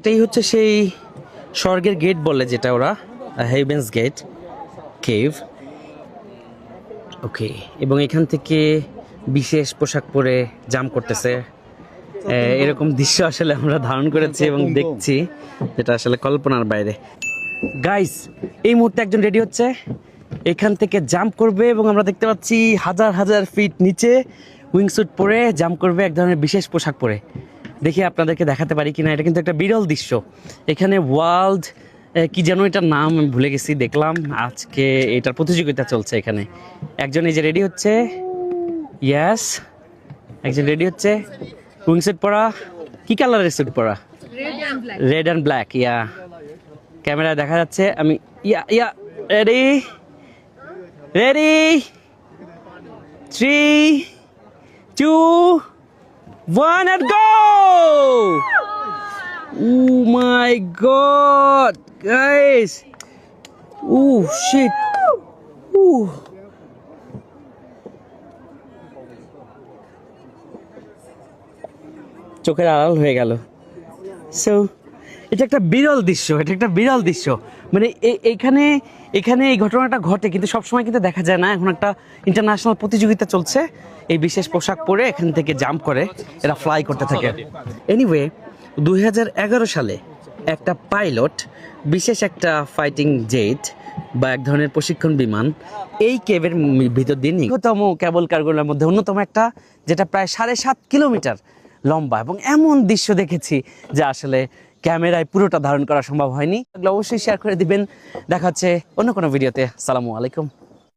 এটাই হচ্ছে সেই স্বর্গের গেট বলে যেটা ওরা হেভেন্স গেট কেভ ওকে এবং এখান থেকে বিশেষ পোশাক পরে জাম করতেছে। এরকম দৃশ্য আসলে আমরা ধারণ করেছি এবং দেখছি যেটা আসলে কল্পনার বাইরে। গাইস এই মুহূর্তে একজন রেডি হচ্ছে। এখান থেকে জাম্প করবে এবং আমরা দেখতে পাচ্ছি হাজার হাজার ফিট নিচে উইংস্যুট পরে জাম্প করবে এক ধরনের বিশেষ পোশাক পরে। দেখি আপনাদেরকে দেখাতে পারি কিনা। এটা কিন্তু একটা বিরল দৃশ্য। এখানে ওয়ার্ল্ড কি যেন এটার নাম আমি ভুলে গেছি দেখলাম। আজকে এটার প্রতিযোগিতা চলছে এখানে। একজন এই যে রেডি হচ্ছে। ইয়াস একজন রেডি হচ্ছে। উইংস্যুট পরা? কি কালারের স্যুট পরা? রেড অ্যান্ড ব্ল্যাক ইয়া ক্যামেরায় দেখা যাচ্ছে আমি yeah yeah ready ready three two one and go oh my god guys oh shit Ooh. চোখের আড়াল হয়ে গেল সো এটা একটা বিরল দৃশ্য, এটা একটা বিরল দৃশ্য। মানে এ- এখানে এই ঘটনাটা ঘটে, কিন্তু সবসময় কিন্তু দেখা যায় না। এখন একটা ইন্টারন্যাশনাল প্রতিযোগিতা চলছে, এই বিশেষ পোশাক পরে এখান থেকে জাম্প করে, এরা ফ্লাই করতে থাকে। এনিওয়ে দুই হাজার এগারো সালে একটা পাইলট বিশেষ একটা ফাইটিং জেট বা এক ধরনের প্রশিক্ষণ বিমান, এই কেবের ভিতর দিয়ে নিকটতম কেবল কারগুলোর মধ্যে অন্যতম একটা, যেটা প্রায় সাড়ে সাত কিলোমিটার লম্বা এবং এমন দৃশ্য দেখেছি, যা আসলে ক্যামেরায় পুরোটা ধারণ করা সম্ভব হয়নি। অবশ্যই শেয়ার করে দিবেন। দেখাচ্ছে অন্য কোনো ভিডিওতে সালামু আলাইকুম।